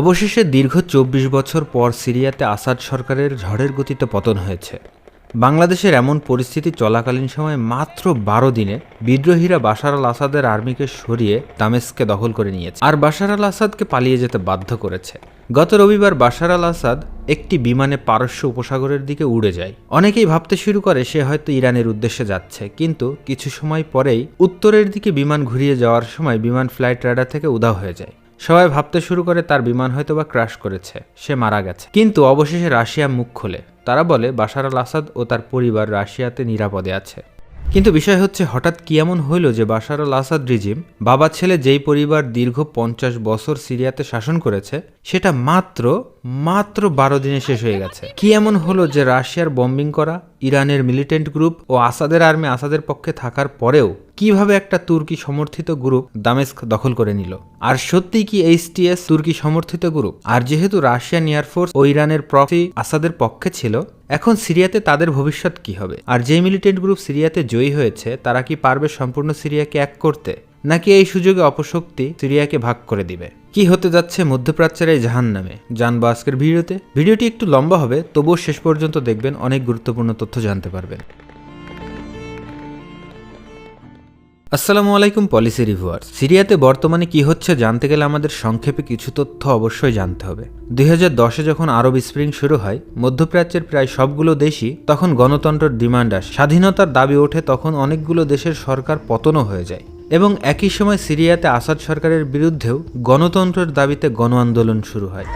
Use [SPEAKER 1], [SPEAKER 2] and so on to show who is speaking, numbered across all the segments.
[SPEAKER 1] অবশেষে দীর্ঘ চব্বিশ বছর পর সিরিয়াতে আসাদ সরকারের ঝড়ের গতিতে পতন হয়েছে। বাংলাদেশের এমন পরিস্থিতি চলাকালীন সময়ে মাত্র বারো দিনে বিদ্রোহীরা বাশার আল আসাদের আর্মিকে সরিয়ে দামেস্কে দখল করে নিয়েছে। আর বাশার আল আসাদকে পালিয়ে যেতে বাধ্য করেছে। গত রবিবার বাশার আল আসাদ একটি বিমানে পারস্য উপসাগরের দিকে উড়ে যায়। অনেকেই ভাবতে শুরু করে সে হয়তো ইরানের উদ্দেশ্যে যাচ্ছে। কিন্তু কিছু সময় পরেই উত্তরের দিকে বিমান ঘুরিয়ে যাওয়ার সময় বিমান ফ্লাইট রাডার থেকে উধাও হয়ে যায়। সবাই ভাবতে শুরু করে তার বিমান হয়তো বা ক্রাশ করেছে, সে মারা গেছে। কিন্তু অবশেষে রাশিয়া মুখ খোলে। তারা বলে, বাশার আল আসাদ ও তার পরিবার রাশিয়াতে নিরাপদে আছে। কিন্তু বিষয় হচ্ছে, হঠাৎ কি এমন হইল যে বাশার আল আসাদ রিজিম, বাবা ছেলে যেই পরিবার দীর্ঘ পঞ্চাশ বছর সিরিয়াতে শাসন করেছে, সেটা মাত্র মাত্র বারো দিনে শেষ হয়ে গেছে। কি এমন হলো যে রাশিয়ার বম্বিং করা, ইরানের মিলিটেন্ট গ্রুপ ও আসাদের আর্মি আসাদের পক্ষে থাকার পরেও কীভাবে একটা তুর্কি সমর্থিত গ্রুপ দামেস্ক দখল করে নিল? আর সত্যি কি এইচটিএস তুর্কি সমর্থিত গ্রুপ আর যেহেতু রাশিয়ান এয়ারফোর্স ও ইরানের প্রক্সি আসাদের পক্ষে ছিল, এখন সিরিয়াতে তাদের ভবিষ্যৎ কি হবে? আর যে মিলিটেন্ট গ্রুপ সিরিয়াতে জয়ী হয়েছে, তারা কি পারবে সম্পূর্ণ সিরিয়াকে এক করতে? নাকি এই সুযোগে অপশক্তি সিরিয়াকে ভাগ করে দিবে? কি হতে যাচ্ছে মধ্যপ্রাচ্যের এই জাহান নামে জানব আজকের ভিডিওতে। ভিডিওটি একটু লম্বা হবে, তবুও শেষ পর্যন্ত দেখবেন, অনেক গুরুত্বপূর্ণ তথ্য জানতে পারবেন। আসসালামু আলাইকুম, পলিসি রিভিউয়ার সিরিয়াতে বর্তমানে কি হচ্ছে জানতে গেলে আমাদের সংক্ষেপে কিছু তথ্য অবশ্যই জানতে হবে। দুই হাজার দশে যখন আরব স্প্রিং শুরু হয়, মধ্যপ্রাচ্যের প্রায় সবগুলো দেশই তখন গণতন্ত্রের ডিমান্ড আসে। স্বাধীনতার দাবি ওঠে তখন অনেকগুলো দেশের সরকার পতনও হয়ে যায়। এবং একই সময় সিরিয়াতে আসাদ সরকারের বিরুদ্ধেও গণতন্ত্রের দাবিতে গণ আন্দোলন শুরু হয়।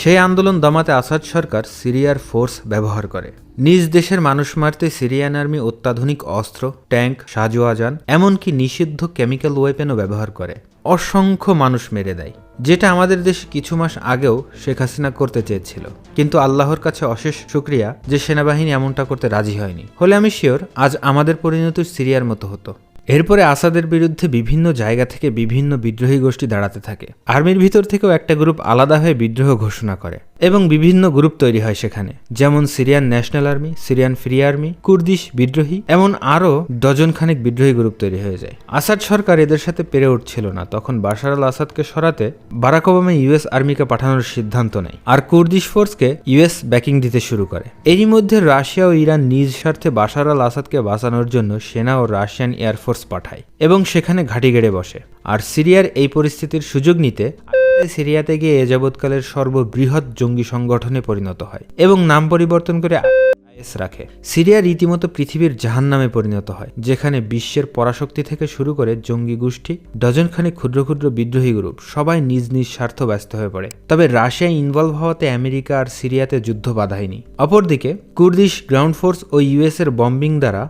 [SPEAKER 1] সেই আন্দোলন দমাতে আসাদ সরকার সিরিয়ার ফোর্স ব্যবহার করে। নিজ দেশের মানুষ মারতে সিরিয়ান আর্মি অত্যাধুনিক অস্ত্র, ট্যাঙ্ক, সাজোয়াজান, এমনকি নিষিদ্ধ কেমিক্যাল ওয়েপেনও ব্যবহার করে। অসংখ্য মানুষ মেরে দেয়, যেটা আমাদের দেশে কিছু মাস আগেও শেখ হাসিনা করতে চেয়েছিল। কিন্তু আল্লাহর কাছে অশেষ শুক্রিয়া যে সেনাবাহিনী এমনটা করতে রাজি হয়নি। হলে আমি শিওর, আজ আমাদের পরিণতি সিরিয়ার মতো হতো। এরপরে আসাদের বিরুদ্ধে বিভিন্ন জায়গা থেকে বিভিন্ন বিদ্রোহী গোষ্ঠী দাঁড়াতে থাকে। আর্মির ভিতর থেকেও একটা গ্রুপ আলাদা হয়ে বিদ্রোহ ঘোষণা করে। এবং বিভিন্ন গ্রুপ তৈরি হয় সেখানে। যেমন Syrian national army, Syrian free army, Kurdish বিদ্রোহী, এমন আরও ডজন খানেক বিদ্রোহী গ্রুপ তৈরি হয়ে যায়। আসাদ সরকার এদের সাথে পেরে উঠছিল না। তখন বাশার আল আসাদকে সরাতে বারাক ওবামা ইউএস আর্মিকে পাঠানোর সিদ্ধান্ত নেয় আর কুর্দিশ ফোর্সকে ইউএস ব্যাকিং দিতে শুরু করে। এরই মধ্যে রাশিয়া ও ইরান নিজ স্বার্থে বাশার আল আসাদকে বাঁচানোর জন্য সেনা ও রাশিয়ান এয়ারফোর্স পাঠায় এবং সেখানে ঘাঁটি গেড়ে বসে। আর সিরিয়ার এই পরিস্থিতির সুযোগ নিতে সিরিয়াতে গিয়ে এ যাবৎকালের সর্ববৃহৎ জঙ্গি সংগঠনে পরিণত হয় এবং নাম পরিবর্তন করে আইএস রাখে। সিরিয়া রীতিমতো পৃথিবীর জাহান নামে পরিণত হয়, যেখানে বিশ্বের পরাশক্তি থেকে শুরু করে জঙ্গি গোষ্ঠী ডজনখানে ক্ষুদ্র ক্ষুদ্র বিদ্রোহী গ্রুপ সবাই নিজ নিজ স্বার্থ ব্যস্ত হয়ে পড়ে। তবে রাশিয়া ইনভলভ হওয়াতে আমেরিকা আর সিরিয়াতে যুদ্ধ বাধায়নি। অপরদিকে কুর্দিশ গ্রাউন্ড ফোর্স ও ইউএস এর বম্বিং দ্বারা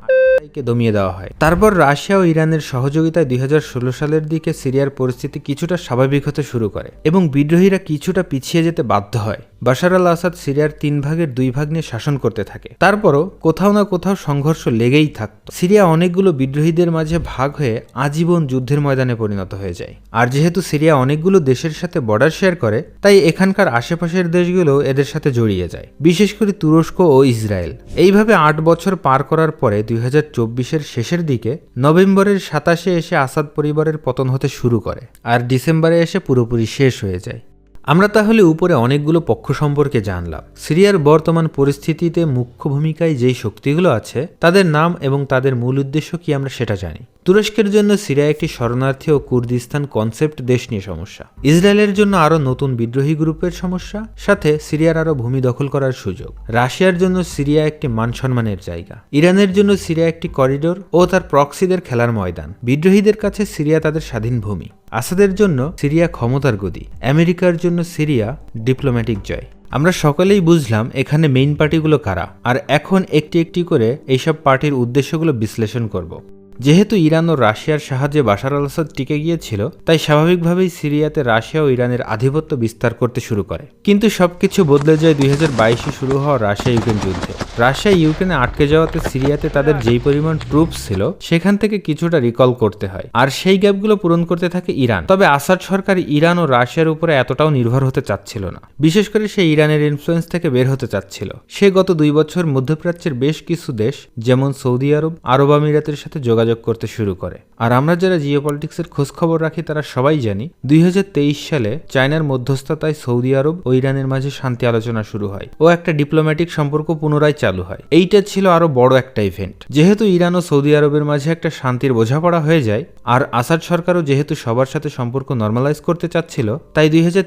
[SPEAKER 1] কে দমিয়ে দেওয়া হয়। তারপর রাশিয়া ও ইরানের সহযোগিতায় দুই হাজার ষোলো সালের দিকে সিরিয়ার পরিস্থিতি কিছুটা স্বাভাবিক হতে শুরু করে এবং বিদ্রোহীরা কিছুটা পিছিয়ে যেতে বাধ্য হয়। বাশার আল আসাদ সিরিয়ার তিন ভাগের দুই ভাগ নিয়ে শাসন করতে থাকে। তারপরও কোথাও না কোথাও সংঘর্ষ লেগেই থাকত। সিরিয়া অনেকগুলো বিদ্রোহীদের মাঝে ভাগ হয়ে আজীবন যুদ্ধের ময়দানে পরিণত হয়ে যায়। আর যেহেতু সিরিয়া অনেকগুলো দেশের সাথে বর্ডার শেয়ার করে, তাই এখানকার আশেপাশের দেশগুলো এদের সাথে জড়িয়ে যায়, বিশেষ করে তুরস্ক ও ইসরায়েল। এইভাবে আট বছর পার করার পরে দুই চব্বিশের শেষের দিকে নভেম্বরের সাতাশে এসে আসাদ পরিবারের পতন হতে শুরু করে, আর ডিসেম্বরে এসে পুরোপুরি শেষ হয়ে যায়। আমরা তাহলে উপরে অনেকগুলো পক্ষ সম্পর্কে জানলাম। সিরিয়ার বর্তমান পরিস্থিতিতে মুখ্য ভূমিকায় যেই শক্তিগুলো আছে, তাদের নাম এবং তাদের মূল উদ্দেশ্য কি আমরা সেটা জানি। তুরস্কের জন্য সিরিয়া একটি শরণার্থী ও কুর্দিস্তান কনসেপ্ট দেশ নিয়ে সমস্যা। ইসরায়েলের জন্য আরও নতুন বিদ্রোহী গ্রুপের সমস্যা, সাথে সিরিয়ার আরও ভূমি দখল করার সুযোগ। রাশিয়ার জন্য সিরিয়া একটি মান সম্মানের জায়গা। ইরানের জন্য সিরিয়া একটি করিডোর ও তার প্রক্সিদের খেলার ময়দান। বিদ্রোহীদের কাছে সিরিয়া তাদের স্বাধীন ভূমি। আসাদের জন্য সিরিয়া ক্ষমতার গদি আমেরিকার জন্য সিরিয়া ডিপ্লোম্যাটিক জয়। আমরা সকলেই বুঝলাম এখানে মেইন পার্টিগুলো কারা, আর এখন একটি একটি করে এইসব পার্টির উদ্দেশ্যগুলো বিশ্লেষণ করব। যেহেতু ইরান ও রাশিয়ার সাহায্যে বাশার আল আসাদ টিকে গিয়েছিল, তাই স্বাভাবিকভাবেই সিরিয়াতে রাশিয়া ও ইরানের আধিপত্য বিস্তার করতে শুরু করে। কিন্তু সবকিছু বদলে যায় দুই বাইশে শুরু হওয়া রাশিয়া ইউক্রেন যুদ্ধে। রাশিয়া ইউক্রেনে আটকে যাওয়াতে সিরিয়াতে তাদের যেই পরিমাণ ট্রুপস ছিল, সেখান থেকে কিছুটা রিকল করতে হয়। আর সেই গ্যাপগুলো পূরণ করতে থাকে ইরান। তবে আসাদ সরকার ইরান ও রাশিয়ার উপরে এতটাও নির্ভর হতে চাচ্ছিল না। বিশেষ করে সে ইরানের ইনফ্লুয়েন্স থেকে বের হতে চাচ্ছিল। সে গত দুই বছর মধ্যপ্রাচ্যের বেশ কিছু দেশ, যেমন সৌদি আরব আরব আমিরাতের সাথে যোগাযোগ যোগাযোগ করতে শুরু করে। আর আমরা যারা জিও পলিটিক্সের খোঁজ খবর রাখি, তারা সবাই জানি দুই হাজার তেইশ সালে চায়নার মধ্যস্থতায় সৌদি আরব ও ইরানের মাঝে শান্তি আলোচনা শুরু হয় ও একটা ডিপ্লোম্যাটিক সম্পর্ক পুনরায় চালু হয়। এইটা ছিল আরও বড় একটা ইভেন্ট যেহেতু ইরান ও সৌদি আরবের মাঝে একটা শান্তির বোঝাপড়া হয়ে যায়, আর আসাদ সরকারও যেহেতু সবার সাথে সম্পর্ক নর্মালাইজ করতে চাচ্ছিল, তাই দুই হাজার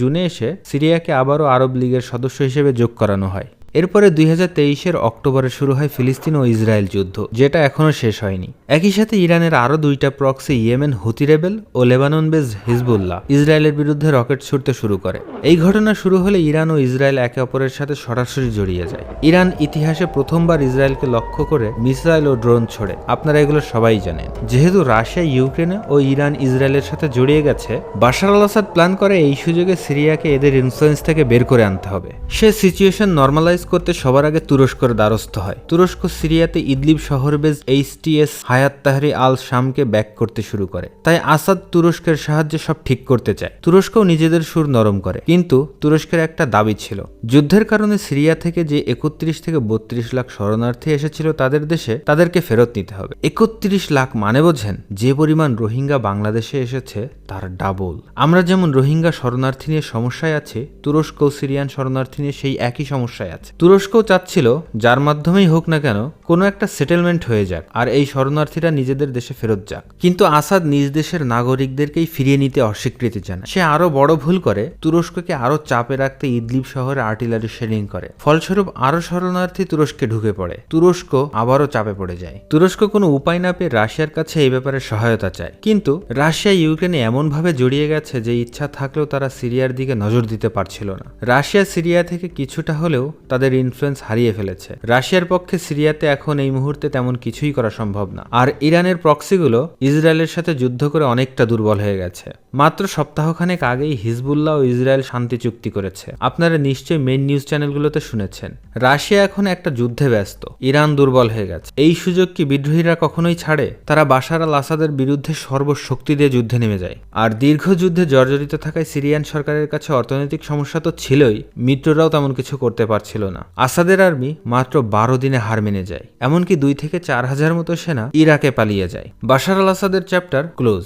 [SPEAKER 1] জুনে এসে সিরিয়াকে আবারও আরব লীগের সদস্য হিসেবে যোগ করানো হয়। এরপরে দুই হাজার অক্টোবরে শুরু হয় ফিলিস্তিন ও ইসরায়েল যুদ্ধ, যেটা এখনও শেষ হয়নি। একই সাথে ইরানের আরও দুইটা প্রক্সি ইয়েমেন হুতি রেবেল ও লেবানন বেজ হিজবুল্লাহ ইসরায়েলের বিরুদ্ধে রকেট ছুটতে শুরু করে। এই ঘটনা শুরু হলে ইরান ও ইসরায়েল একে অপরের সাথে সরাসরি জড়িয়ে যায়। ইরান ইতিহাসে প্রথমবার ইসরায়েলকে লক্ষ্য করে মিসাইল ও ড্রোন ছোড়ে। আপনারা এগুলো সবাই জানেন। যেহেতু রাশিয়া, ইউক্রেনে ও ইরান ইসরায়েলের সাথে জড়িয়ে গেছে, বাশার আল আসাদ প্ল্যান করে এই সুযোগে সিরিয়াকে এদের ইনফ্লুয়েন্স থেকে বের করে আনতে হবে। সে সিচুয়েশন নর্মালাইজ করতে সবার আগে তুরস্কের দ্বারস্থ হয়। তুরস্ক সিরিয়াতে ইদলিব শহর বেজ এইচটিএস হায়াত তাহরি আল শামকে ব্যাক করতে শুরু করে। তাই আসাদ তুরস্কের সাহায্যে সব ঠিক করতে চায়। তুরস্কও নিজেদের সুর নরম করে। কিন্তু তুরস্কের একটা দাবি ছিল। যুদ্ধের কারণে সিরিয়া থেকে যে একত্রিশ থেকে বত্রিশ লাখ শরণার্থী এসেছিল তাদের দেশে, তাদেরকে ফেরত নিতে হবে। একত্রিশ লাখ মানে বোঝেন, যে পরিমাণ রোহিঙ্গা বাংলাদেশে এসেছে, তার ডাবল। আমরা যেমন রোহিঙ্গা শরণার্থী নিয়ে সমস্যায় আছি তুরস্ক সিরিয়ান শরণার্থী নিয়ে সেই একই সমস্যায় আছে। তুরস্কও চাচ্ছিল, যার মাধ্যমেই হোক না কেন, কোনো একটা সেটেলমেন্ট হয়ে যাক, আর এই শরণার্থীরা নিজেদের দেশে ফেরত যাক। কিন্তু আসাদ নিজ দেশের নাগরিকদেরকেই ফিরিয়ে নিতে অস্বীকৃতি জানায়। সে আরও বড় ভুল করে, তুরস্ককে আরও চাপে রাখতে ইদলিব শহরে আর্টিলারি শেলিং করে। ফলস্বরূপ আরও শরণার্থী তুরস্কে ঢুকে পড়ে। তুরস্ক আবারও চাপে পড়ে যায়। তুরস্ক কোনো উপায় না পেয়ে রাশিয়ার কাছে এই ব্যাপারে সহায়তা চায়। কিন্তু রাশিয়া ইউক্রেনে এমনভাবে জড়িয়ে গেছে যে ইচ্ছা থাকলেও তারা সিরিয়ার দিকে নজর দিতে পারছিল না। রাশিয়া সিরিয়া থেকে কিছুটা হলেও তাদের ইনফ্লুয়েন্স হারিয়ে ফেলেছে। রাশিয়ার পক্ষে সিরিয়াতে এখন এই মুহূর্তে তেমন কিছুই করা সম্ভব না। আর ইরানের প্রক্সিগুলো ইসরায়েলের সাথে যুদ্ধ করে অনেকটা দুর্বল হয়ে গেছে। মাত্র সপ্তাহখানেক আগেই হিজবুল্লাহ ও ইসরায়েল শান্তি চুক্তি করেছে। আপনারা নিশ্চয়ই মেন নিউজ চ্যানেলগুলোতে শুনেছেন। রাশিয়া এখন একটা যুদ্ধে ব্যস্ত। ইরান দুর্বল হয়ে গেছে। এই সুযোগ কি বিদ্রোহীরা কখনোই ছাড়ে? তারা বাশার আল আসাদের বিরুদ্ধে সর্বশক্তি দিয়ে যুদ্ধে নেমে যায়। আর দীর্ঘ যুদ্ধে জর্জরিত থাকায় সিরিয়ান সরকারের কাছে অর্থনৈতিক সমস্যা তো ছিলই। মিত্ররাও তেমন কিছু করতে পারছিল না। আসাদের আর্মি মাত্র বারো দিনে হার মেনে যায়, এমনকি দুই থেকে চার হাজার মতো সেনা ইরাকে পালিয়ে যায়। বাশার আল আসাদের চ্যাপ্টার ক্লোজ।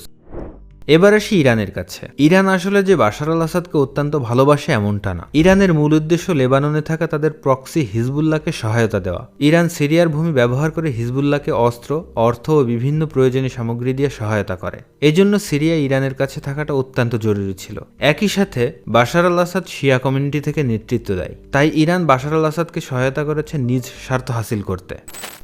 [SPEAKER 1] এবার আসি ইরানের কাছে। ইরান আসলে যে বাশার আল আসাদকে অত্যন্ত ভালোবাসে এমনটা না। ইরানের মূল উদ্দেশ্য লেবাননে থাকা তাদের প্রক্সি হিজবুল্লাহকে সহায়তা দেওয়া। ইরান সিরিয়ার ভূমি ব্যবহার করে হিজবুল্লাহকে অস্ত্র, অর্থ ও বিভিন্ন প্রয়োজনীয় সামগ্রী দিয়ে সহায়তা করে। এজন্য সিরিয়া ইরানের কাছে থাকাটা অত্যন্ত জরুরি ছিল। একই সাথে Bashar al Assad Shia community থেকে নেতৃত্ব দেয়। তাই ইরান বাশার আল আসাদকে সহায়তা করেছে নিজ স্বার্থ হাসিল করতে।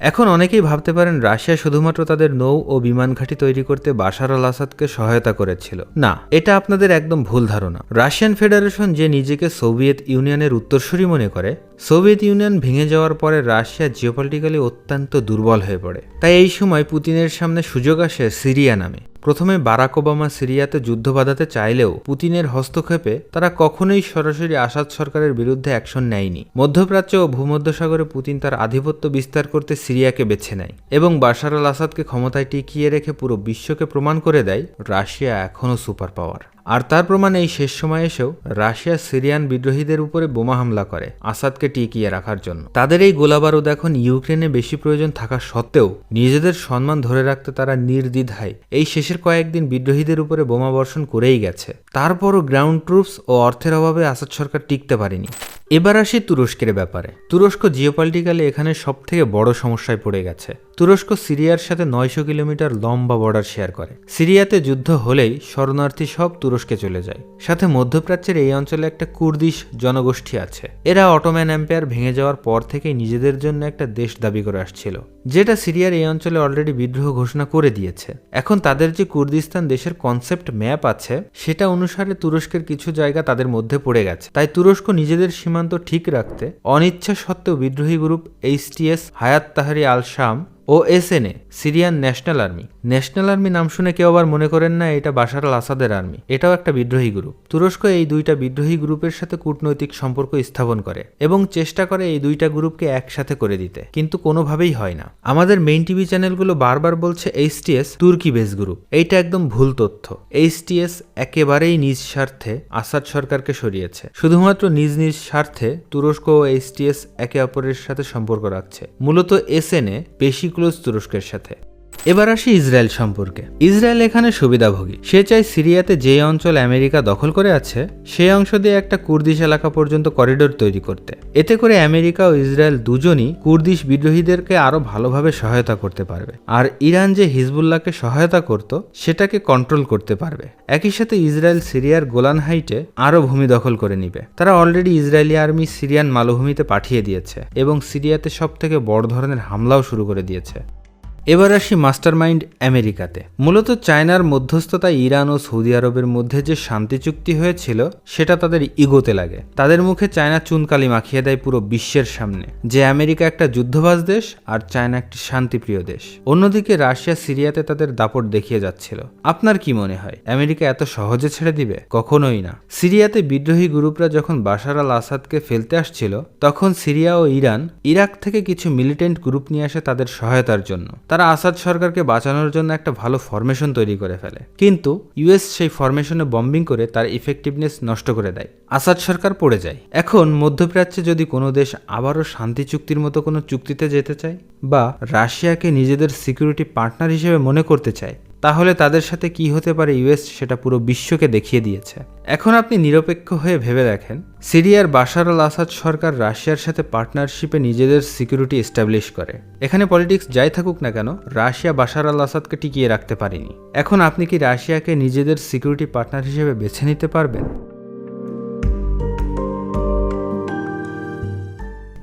[SPEAKER 1] এখন অনেকেই ভাবতে পারেন রাশিয়া শুধুমাত্র তাদের নৌ ও বিমান ঘাঁটি তৈরি করতে বাশার আল আসাদকে সহায়তা করেছিল। না, এটা আপনাদের একদম ভুল ধারণা। রাশিয়ান ফেডারেশন যে নিজেকে সোভিয়েত ইউনিয়নের উত্তরসূরি মনে করে, সোভিয়েত ইউনিয়ন ভেঙে যাওয়ার পরে রাশিয়া জিওপলিটিক্যালি অত্যন্ত দুর্বল হয়ে পড়ে। তাই এই সময় পুতিনের সামনে সুযোগ আসে সিরিয়া নামে। প্রথমে বারাক ওবামা সিরিয়াতে যুদ্ধ বাঁধাতে চাইলেও পুতিনের হস্তক্ষেপে তারা কখনোই সরাসরি আসাদ সরকারের বিরুদ্ধে অ্যাকশন নেয়নি। মধ্যপ্রাচ্য ও ভূমধ্যসাগরে পুতিন তার আধিপত্য বিস্তার করতে সিরিয়াকে বেছে নেয় এবং বাশার আল আসাদকে ক্ষমতায় টিকিয়ে রেখে পুরো বিশ্বকে প্রমাণ করে দেয় রাশিয়া এখনও সুপার পাওয়ার আর তার প্রমাণ এই শেষ সময় এসেও রাশিয়া, সিরিয়ান বিদ্রোহীদের উপরে বোমা হামলা করে আসাদকে টিকিয়ে রাখার জন্য। তাদের এই গোলাবারুদ এখন ইউক্রেনে বেশি প্রয়োজন থাকা সত্ত্বেও নিজেদের সম্মান ধরে রাখতে তারা নির্দ্বিধায় এই শেষের কয়েকদিন বিদ্রোহীদের উপরে বোমা বর্ষণ করেই গেছে। তারপরও গ্রাউন্ড ট্রুপস ও অর্থের অভাবে আসাদ সরকার টিকতে পারেনি। এবার আসি তুরস্কের ব্যাপারে। তুরস্ক জিওপলিটিক্যালি এখানে সব থেকে বড় সমস্যায় পড়ে গেছে। তুরস্ক সিরিয়ার সাথে নয়শো কিলোমিটার লম্বা বর্ডার শেয়ার করে। সিরিয়াতে যুদ্ধ হলেই শরণার্থী সব তুরস্কে চলে যায়। সাথে মধ্যপ্রাচ্যের এই অঞ্চলে একটা কুর্দিশ জনগোষ্ঠী আছে। এরা অটোম্যান এম্পায়ার ভেঙে যাওয়ার পর থেকেই নিজেদের জন্য একটা দেশ দাবি করে আসছিল। যেটা সিরিয়ার এই অঞ্চলে অলরেডি বিদ্রোহ ঘোষণা করে দিয়েছে। এখন তাদের যে কুর্দিস্তান দেশের কনসেপ্ট ম্যাপ আছে, সেটা অনুসারে তুরস্কের কিছু জায়গা তাদের মধ্যে পড়ে গেছে। তাই তুরস্ক নিজেদের সীমান্ত ঠিক রাখতে অনিচ্ছা সত্ত্বেও বিদ্রোহী গ্রুপ এইচটিএস হায়াত তাহারি আল শাম ও SNA Syrian national army national army নাম শুনে কেউ আবার মনে করেন না এটা বাশার আল আসাদের আর্মি। এটাও একটা বিদ্রোহী গ্রুপ। তুরস্ক এই দুইটা বিদ্রোহী গ্রুপের সাথে কূটনৈতিক সম্পর্ক স্থাপন করে এবং চেষ্টা করে এই দুইটা গ্রুপকে একসাথে করে দিতে। কিন্তু কোনোভাবেই হয় না। আমাদের মেইন টিভি চ্যানেলগুলো বারবার বলছে এইচটিএস তুর্কি বেস গ্রুপ এইটা একদম ভুল তথ্য। এইচটিএস একেবারেই নিজ স্বার্থে আসাদ সরকারকে সরিয়েছে। শুধুমাত্র নিজ নিজ স্বার্থে তুরস্ক ও এইচটিএস একে অপরের সাথে সম্পর্ক রাখছে। মূলত এসএনএ বেশি ক্লোজ তুরস্কের সাথে। এবার আসি ইসরায়েল সম্পর্কে। ইসরায়েল এখানে সুবিধাভোগী। সে চায় সিরিয়াতে যে অঞ্চল আমেরিকা দখল করে আছে সেই অংশ দিয়ে একটা কুর্দিশ এলাকা পর্যন্ত করিডোর তৈরি করতে। এতে করে আমেরিকা ও ইসরায়েল দুজনই কুর্দিশ বিদ্রোহীদেরকে আরও ভালোভাবে সহায়তা করতে পারবে। আর ইরান যে হিজবুল্লাহকে সহায়তা করত, সেটাকে কন্ট্রোল করতে পারবে। একই সাথে ইসরায়েল সিরিয়ার গোলান হাইটে আরও ভূমি দখল করে নিবে। তারা অলরেডি ইসরায়েলি আর্মি সিরিয়ান মালভূমিতে পাঠিয়ে দিয়েছে এবং সিরিয়াতে সব থেকে বড় ধরনের হামলাও শুরু করে দিয়েছে। এবার আসি মাস্টারমাইন্ড আমেরিকাতে। মূলত চায়নার মধ্যস্থতায় ইরান ও সৌদি আরবের মধ্যে যে শান্তি চুক্তি হয়েছিল, সেটা তাদের ইগোতে লাগে। তাদের মুখে চায়না চুনকালি মাখিয়ে দেয় পুরো বিশ্বের সামনে, যে আমেরিকা একটা যুদ্ধবাজ দেশ আর চায়না একটি শান্তিপ্রিয় দেশ। অন্যদিকে রাশিয়া সিরিয়াতে তাদের দাপট দেখিয়ে যাচ্ছিল। আপনার কি মনে হয়, আমেরিকা এত সহজে ছেড়ে দিবে? কখনোই না। সিরিয়াতে বিদ্রোহী গ্রুপরা যখন বাশার আল আসাদকে ফেলতে আসছিল, তখন সিরিয়া ও ইরান ইরাক থেকে কিছু মিলিটেন্ট গ্রুপ নিয়ে আসে তাদের সহায়তার জন্য। তারা আসাদ সরকারকে বাঁচানোর জন্য একটা ভালো ফরমেশন তৈরি করে ফেলে। কিন্তু ইউএস সেই ফরমেশনে বম্বিং করে তার ইফেক্টিভনেস নষ্ট করে দেয়। আসাদ সরকার পড়ে যায়। এখন মধ্যপ্রাচ্যে যদি কোনো দেশ আবারও শান্তি চুক্তির মতো কোনো চুক্তিতে যেতে চায় বা রাশিয়াকে নিজেদের সিকিউরিটি পার্টনার হিসেবে মনে করতে চায় তাহলে তাদের সাথে কি হতে পারে ইউএস সেটা পুরো বিশ্বকে দেখিয়ে দিয়েছে। এখন আপনি নিরপেক্ষ হয়ে ভেবে দেখেন, সিরিয়ার বাশার আল আসাদ সরকার রাশিয়ার সাথে পার্টনারশিপে নিজেদের সিকিউরিটি এস্টাবলিশ করে। এখানে পলিটিক্স যাই থাকুক না কেন, রাশিয়া বাশার আল আসাদকে টিকিয়ে রাখতে পারেনি। এখন আপনি কি রাশিয়াকে নিজেদের সিকিউরিটি পার্টনার হিসেবে বেছে নিতে পারবেন?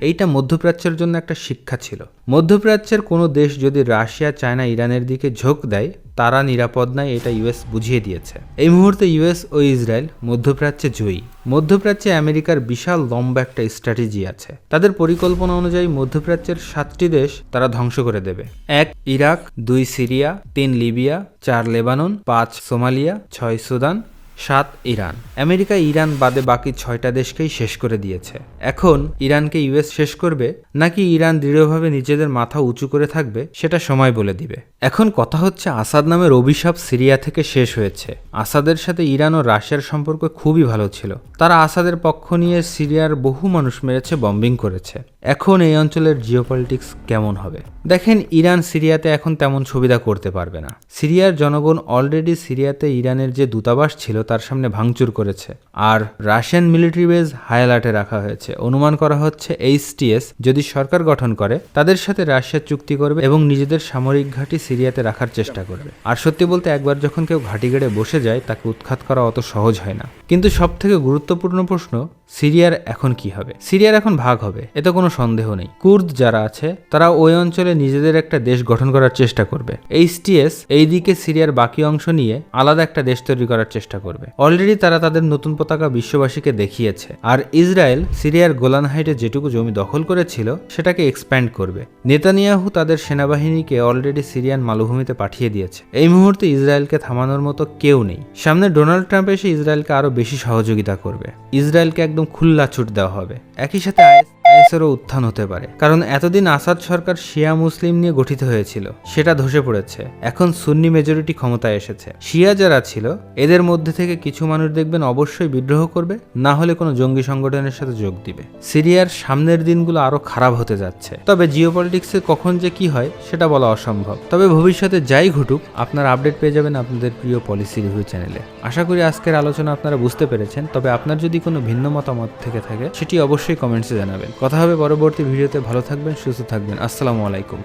[SPEAKER 1] এইটা মধ্যপ্রাচ্যের জন্য একটা শিক্ষা ছিল। মধ্যপ্রাচ্যের কোনো দেশ যদি রাশিয়া, চায়না, ইরানের দিকে ঝোঁক দেয়, তারা নিরাপদ নয়, এটা ইউএস বুঝিয়ে দিয়েছে। এই মুহূর্তে ইউএস ও ইসরায়েল মধ্যপ্রাচ্যে জয়ী। মধ্যপ্রাচ্যে আমেরিকার বিশাল লম্বা একটা স্ট্র্যাটেজি আছে। তাদের পরিকল্পনা অনুযায়ী মধ্যপ্রাচ্যের সাতটি দেশ তারা ধ্বংস করে দেবে। এক, ইরাক, দুই, সিরিয়া, তিন, লিবিয়া, চার, লেবানন, পাঁচ, সোমালিয়া, ছয়, সুদান। সাত, ইরান। আমেরিকা, ইরান বাদে বাকি ছয়টা দেশকেই শেষ করে দিয়েছে। এখন ইরানকে ইউএস শেষ করবে নাকি ইরান দৃঢ়ভাবে নিজেদের মাথা উঁচু করে থাকবে সেটা সময় বলে দিবে। এখন কথা হচ্ছে আসাদ নামের অভিশাপ সিরিয়া থেকে শেষ হয়েছে। আসাদের সাথে ইরান ও রাশিয়ার সম্পর্ক খুবই ভালো ছিল। তারা আসাদের পক্ষ নিয়ে সিরিয়ার বহু মানুষ মেরেছে বম্বিং করেছে। এখন এই অঞ্চলের জিওপলিটিক্স কেমন হবে? দেখেন, ইরান সিরিয়াতে এখন তেমন সুবিধা করতে পারবে না। সিরিয়ার জনগণ অলরেডি সিরিয়াতে ইরানের যে দূতাবাস ছিল, তার সামনে ভাঙচুর করেছে। আর রাশিয়ান মিলিটারি বেজ হাই অ্যালার্টে রাখা হয়েছে। অনুমান করা হচ্ছে এইচটিএস যদি সরকার গঠন করে, তাদের সাথে রাশিয়া চুক্তি করবে এবং নিজেদের সামরিক ঘাঁটি সিরিয়াতে রাখার চেষ্টা করবে। আর সত্যি বলতে, একবার যখন কেউ ঘাঁটি গেড়ে বসে যায়, তাকে উৎখাত করা অত সহজ হয় না। কিন্তু সব থেকে গুরুত্বপূর্ণ প্রশ্ন সিরিয়ার এখন কি হবে? সিরিয়ার এখন ভাগ হবে এতে কোনো সন্দেহ নেই। কুর্দ যারা আছে, তারা ওই অঞ্চলে নিজেদের একটা দেশ গঠন করার চেষ্টা করবে। এইচটিএস এই দিকে সিরিয়ার বাকি অংশ নিয়ে আলাদা একটা দেশ তৈরি করার চেষ্টা করবে। অলরেডি তারা তাদের নতুন পতাকা বিশ্ববাসীকে দেখিয়েছে। আর ইসরায়েল সিরিয়ার গোলান হাইটে যেটুকু জমি দখল করেছিল, সেটাকে এক্সপ্যান্ড করবে। নেতানিয়াহু তাদের সেনাবাহিনীকে অলরেডি সিরিয়ান মালভূমিতে পাঠিয়ে দিয়েছে। এই মুহূর্তে ইসরায়েলকে থামানোর মতো কেউ নেই। সামনে ডোনাল্ড ট্রাম্প এসে ইসরায়েলকে আরও বেশি সহযোগিতা করবে। ইসরায়েলকে একদম খুল্লা ছুট দেওয়া হবে। একই সাথে আইএসেরও উত্থান হতে পারে। কারণ এতদিন আসাদ সরকার শিয়া মুসলিম নিয়ে গঠিত হয়েছিল, সেটা ধসে পড়েছে। এখন সুন্নি মেজরিটি ক্ষমতায় এসেছে। শিয়া যারা ছিল, এদের মধ্যে থেকে কিছু মানুষ দেখবেন অবশ্যই বিদ্রোহ করবে, না হলে কোনো জঙ্গি সংগঠনের সাথে যোগ দিবে। সিরিয়ার সামনের দিনগুলো আরও খারাপ হতে যাচ্ছে। তবে জিওপলিটিক্সে কখন যে কি হয়, সেটা বলা অসম্ভব। তবে ভবিষ্যতে যাই ঘটুক, আপনার আপডেট পেয়ে যাবেন আপনাদের প্রিয় পলিসি রিভিউ চ্যানেলে আশা করি আজকের আলোচনা আপনারা বুঝতে পেরেছেন, তবে আপনার যদি কোনো ভিন্ন মতামত থেকে থাকে, সেটি অবশ্যই কমেন্টসে জানাবেন। কথা হবে পরবর্তী ভিডিওতে। ভালো থাকবেন সুস্থ থাকবেন। আসসালামু আলাইকুম।